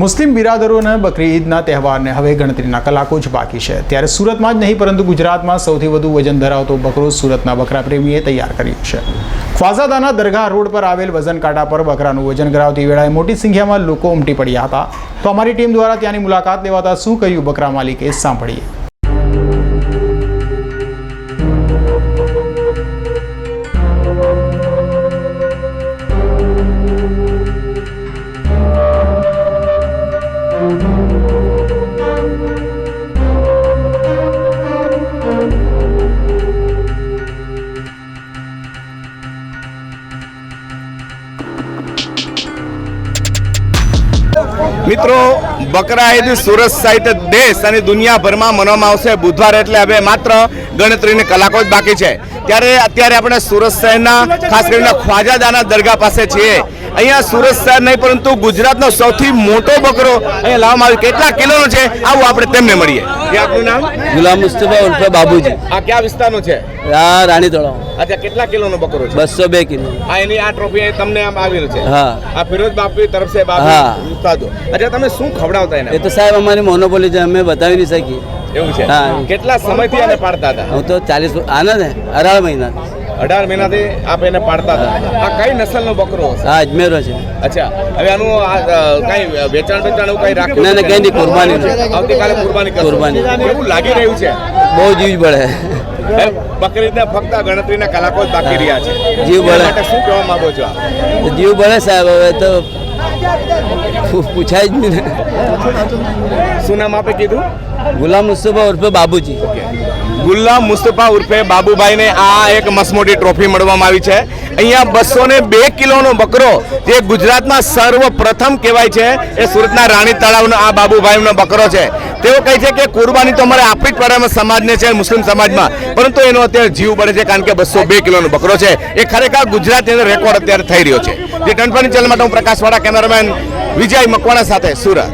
મુસ્લિમ બિરાદરોના બકરી ઈદના તહેવારને હવે ગણતરીના કલાકો જ બાકી છે. ત્યારે સુરતમાં જ નહીં, પરંતુ ગુજરાતમાં સૌથી વધુ વજન ધરાવતો બકરો સુરતના બકરા પ્રેમીએ તૈયાર કર્યો છે. ખ્વાઝાદાના દરગાહ રોડ પર આવેલ વજન કાંટા પર બકરાનું વજન કરાવતી વેળાએ મોટી સંખ્યામાં લોકો ઉમટી પડ્યા હતા. તો અમારી ટીમ દ્વારા ત્યાંની મુલાકાત લેવાતા શું કહ્યું બકરા માલિકે સાંભળીએ. મિત્રો, બકરા ઈદ સુરત સહિત દેશ અને દુનિયાભરમાં મનાવવામાં આવશે. બુધવાર એટલે હવે માત્ર ગણતરીની કલાકો જ બાકી છે. ત્યારે અત્યારે આપણે સુરત શહેરના, ખાસ કરીને ખ્વાજાદાના દરગાહ પાસે છીએ. અહીંયા સુરત શહેર નહીં, પરંતુ ગુજરાતનો સૌથી મોટો બકરો અહીંયા લાવવામાં આવ્યો. કેટલા કિલોનો છે? આવું આપણે તેમને મળીએ. આપનું નામ? ગુલામ મુસ્તફા ઉર્ફે બાબુજી. આ કયા વિસ્તારનો છે? આ રાણી તળાવ અચ્છા કેટલા કિલોનો બકરો છે? બસો બે કિલો. આ એની આ ટ્રોફી તમને આમ આવેલું છે. હા. આ ફિરોજ બાપુ તરફ છે હા. બાપુ ઉસ્તાદો અચ્છા તમે શું ખવડાવતા એને એ તો સાહેબ અમારી મોનોપોલી છે અમે બતાવી નહીં શકીએ. એવું છે? હા. કેટલા સમયથી એને પાડતા હતા? હું તો ચાલીસ આના ને અઢાર મહિના. અઢાર મહિનાથી આપ એને પાડતા હતા આ કઈ નસલનો બકરો હશે હા અજમેરો છે અચ્છા હવે આનું આ, કઈ વેચાણ વેચાણ એવું કઈ રાખ્યું ના, ના, કઈ નહીં, કુરબાની. આવતીકાલે કુરબાની. કુરબાની. એવું લાગી રહ્યું છે બહુ જીવ બળે? બકરીદને ફક્ત ગણતરીના કલાકો જ બાકી રહ્યા છે જીવ બળે. શું કહેવા માંગો છો? જીવ બળે સાહેબ હવે તો પૂછાય જ નહીં શું નામ આપે કીધું ગુલામ મુસ્તફા ઉર્ફે બાબુજી ગુલ્લામ મુસ્તફા ઉર્ફે બાબુભાઈને આ એક મસમોટી ટ્રોફી મળવામાં આવી છે. અહીંયા બસો ને બે કિલોનો બકરો, જે ગુજરાતમાં સર્વપ્રથમ કહેવાય છે, એ સુરતના રાણી તળાવનો આ બાબુભાઈનો બકરો છે. તેઓ કહે છે કે કુરબાની તો અમારે આપણી જ પડે સમાજને છે, મુસ્લિમ સમાજમાં, પરંતુ એનો અત્યારે જીવ પડે છે કારણ કે બસો બે કિલોનો બકરો છે. એ ખરેખર ગુજરાતની રેકોર્ડ અત્યારે થઈ રહ્યો છે. જે ટનફાની ચેનલ માટે હું પ્રકાશવાળા કેમેરામેન વિજય મકવાણા સાથે સુરત.